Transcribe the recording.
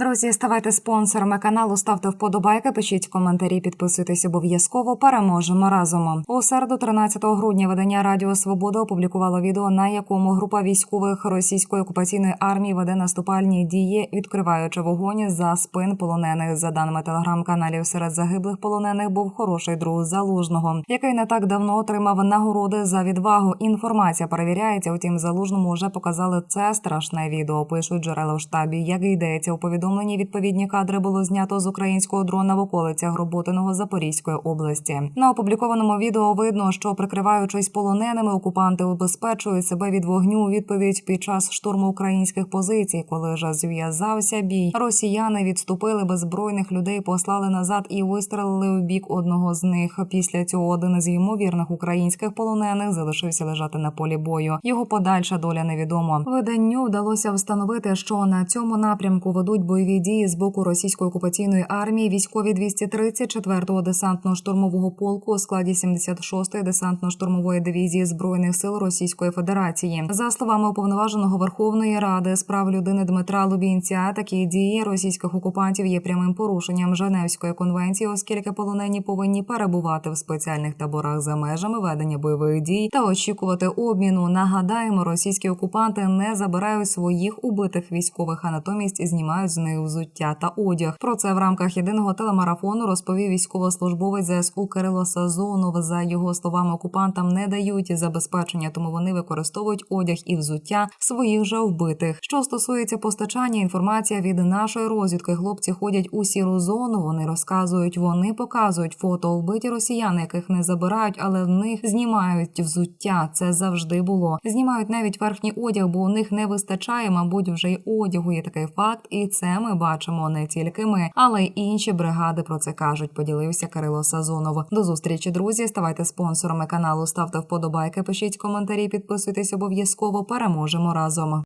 Друзі, ставайте спонсорами каналу, ставте вподобайки, пишіть коментарі, підписуйтесь обов'язково. Переможемо разом. У середу, 13 грудня, видання Радіо Свобода опублікувало відео, на якому група військових російської окупаційної армії веде наступальні дії, відкриваючи вогонь за спин полонених. За даними телеграм-каналів, серед загиблих полонених був хороший друг залужного, який не так давно отримав нагороди за відвагу. Інформація перевіряється. Утім, залужному вже показали це страшне відео. Пишуть джерела в штабі. Як йдеться у повідомленні, відповідні кадри було знято з українського дрона в околицях Роботиного Запорізької області. На опублікованому відео видно, що прикриваючись полоненими, окупанти убезпечують себе від вогню. у Відповідь під час штурму українських позицій, коли вже зв'язався бій, росіяни відступили беззбройних людей, послали назад і вистрелили у бік одного з них. Після цього один з ймовірних українських полонених залишився лежати на полі бою. Його подальша доля невідома. Виданню вдалося встановити, що на цьому напрямку ведуть бойові дії з боку російської окупаційної армії військові 234-го десантно-штурмового полку у складі 76-ї десантно-штурмової дивізії збройних сил Російської Федерації. За словами уповноваженого Верховної Ради з прав людини Дмитра Лубінця, такі дії російських окупантів є прямим порушенням Женевської конвенції, оскільки полонені повинні перебувати в спеціальних таборах за межами ведення бойових дій та очікувати обміну. Нагадаємо, російські окупанти не забирають своїх убитих військових, а натомість знімають з них взуття та одяг. Про це в рамках єдиного телемарафону розповів військовослужбовець ЗСУ Кирило Сазонов. За його словами, окупантам не дають забезпечення, тому вони використовують одяг і взуття своїх же вбитих. Що стосується постачання, інформація від нашої розвідки. Хлопці ходять у сіру зону. Вони розказують, вони показують фото вбиті росіяни, яких не забирають, але в них знімають взуття. Це завжди було. Знімають навіть верхній одяг, бо у них не вистачає, мабуть, вже й одягу. Є такий факт, і це ми бачимо не тільки ми, але й інші бригади про це кажуть. Поділився Кирило Сазонов. До зустрічі, друзі. Ставайте спонсорами каналу, ставте вподобайки, пишіть коментарі, підписуйтесь обов'язково. Переможемо разом.